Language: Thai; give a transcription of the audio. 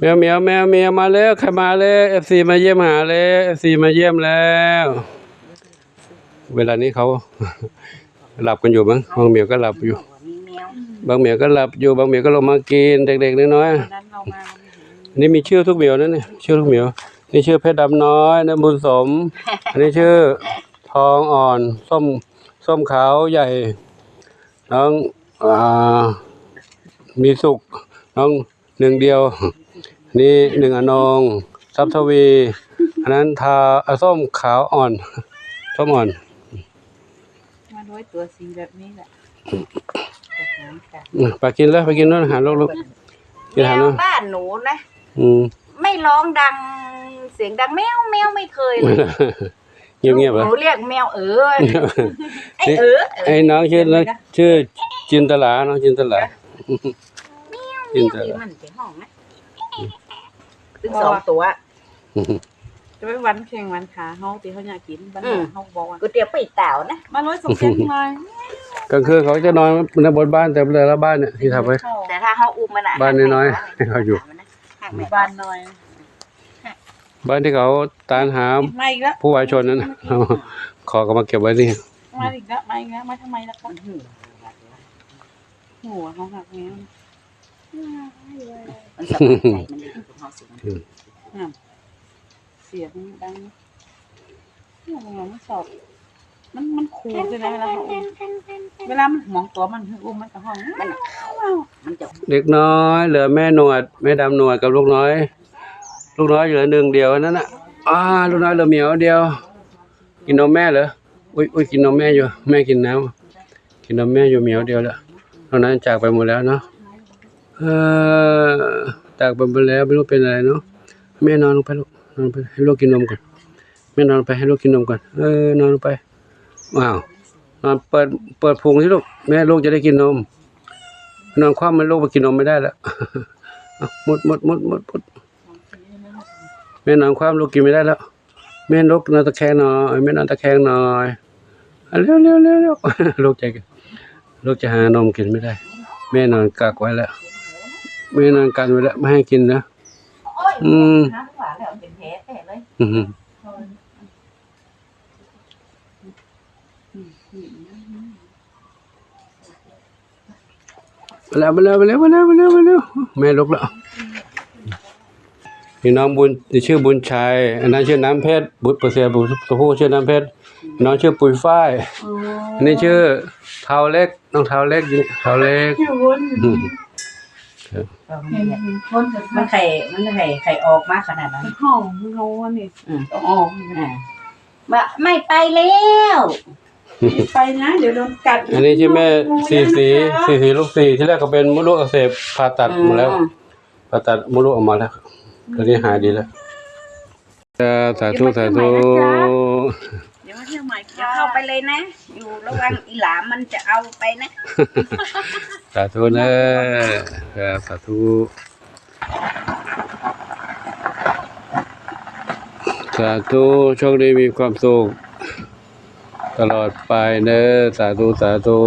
แมวเมียวแมวเมียวมาแล้วใครมาแล้วเอฟซีมาเยี่ยมหาแล้วเอฟซีมาเยี่ยมแล้ว เวลานี้เขาหลับกันอยู่มั้งบางเหมียวก็หลับอยู่ บางเหมียวก็หลับอยู่บางเหมียวก็ลงมากินเด็กๆน้อยๆนนี้มีชื่อทุกเหมียวนะเนี่ยชื่อทุกเหมียวนี่ชื่อเพชรดำน้อยนะบุญสมอันนี้ชื่อทองอ่อนส้มส้มขาวใหญ่น้องอ่ามีสุขน้องหนึ่งเดียว นี่หนึ่งอนงทรัพย์ทวีอันนั้นทาอ่าส้มขาวอ่อนส้มอ่อนมาด้วยตัวสีแบบนี้แหละจะหารกันอืมไปกินแล้วไปกินนู่นหาลูกๆกินแมหาวนู่นบ้านหนูนะอืมไม่ร้องดังเสียงดังแมวแมวไม่เคยเลยเงียบๆเหรหอนูเรียกแมวเออไอ้เออไอ้น้องชื่อน้องชื่อจินตลาน้องจินตลาจินตที่ลา มันเป็นห้องนะ ถึงสองตัว จะไปวันแข่งวันขาเฮาที่เขาอยากกินบ้านอืม เฮาบอกว่าก๋วยเตี๋ยวปีเต่านะมาร้อยสองเส้นหน่อยกลางคืนเขาจะนอนในบนบ้านแต่แต่ละบ้านเนี่ยที่ทำไว้ แต่ถ้าเขาอุ้มมันอะบ้านน้อยๆให้เขาอยู่หักแม่บ้านหน่อยบ้านที่เขาตามหามาอีกแล้วผู้วายชนนั้นน่ะเอาขอก็มาเก็บไว้นี่มาอีกแล้วมาอีกแล้วมาทำไมล่ะคะหัวเขาหักแมวมันสบายใจมันเลย อยู่กับเขาสิเสียงดังเนี่ยมันไม่ชอบ มันมันคูลใช่ไหมเวลาเขาอุ้มเวลามันมองตัวมันคืออุ้มมันกับห้องมันมันจะเด็กน้อย เหลือแม่หนวด แม่ดำหนวดกับลูกน้อย ลูกน้อยเหลือหนึ่งเดียวนั่นน่ะอ่าลูกน้อยเหลือเหมียวเดียว กินนมแม่เหรออุ้ยอุ้ยกินนมแม่อยู่ แม่กินน้ำกินนมแม่อยู่เหมียวเดียวแล้วตอนนั้นจากไปหมดแล้วเนาะเออ จากไปหมดแล้วไม่รู้เป็นอะไรเนาะแม่นอนลงไปลูกนอนไปให้ลูกกินนมก่อนแม่นอนไปให้ลูกกินนมก่อนเออนอนลงไปว้าวนอนเปิดเปิดพุงที่ลูกแม่ลูกจะได้กินนม นอนคว่ำมันลูกไปกินนมไม่ได้แล้วหมดหมดหมดหมดหมดแม่นอนคว่ำลูกกินไม่ได้แล้ว แม่ลุกนอนตะแคงหน่อยแม่นอนตะแคงหน่อยเอาเร็วเร็วเร็วเร็วลูกใจลูกจะหานมกินไม่ได้ แม่นอนกักไว้แล้ว แม่นอนกันไว้แล้วไม่ให้กินนะ อืม น้ำหวานแล้วเป็นแผลแผลเลยอืมมาแล้วมาแล้วมาแล้วมาแล้วมาแล้วมาแล้วแม่ลุกแล้วนี่น้องบุญนี่ชื่อบุญชัยอันนั้นชื่อน้ำเพชรบุตรเปอร์เซียบุตรตัวผู้ชื่อน้ำเพชรน้องชื่อปุยฝ้ายอันนี้ชื่อเท้าเล็กน้องเท้าเล็กนี่เท้าเล็กอืม มันไข่มันไข่ไข่ออกมากขนาดนั้นห้องโน้นนี่อืมต้องออกอ่าว่าไม่ไปแล้วไปนะเดี๋ยวโดนกัดอันนี้ชื่อแม่สีสีสีสีลูกสีที่แรกก็เป็นมดลูกอักเสบผ่าตัดหมาแล้วอืมผ่าตัดมดลูกออกมาแล้วตอนนี้หายดีแล้วจะสาธุสาธุ เดี๋ยวมาเข้าไปเลยนะ อยู่ระวังอีหลามมันจะเอาไปนะ สาธุนะครับสาธุสาธุโชคดีมีความสุขตลอดไปเนอะสาธุสาธุ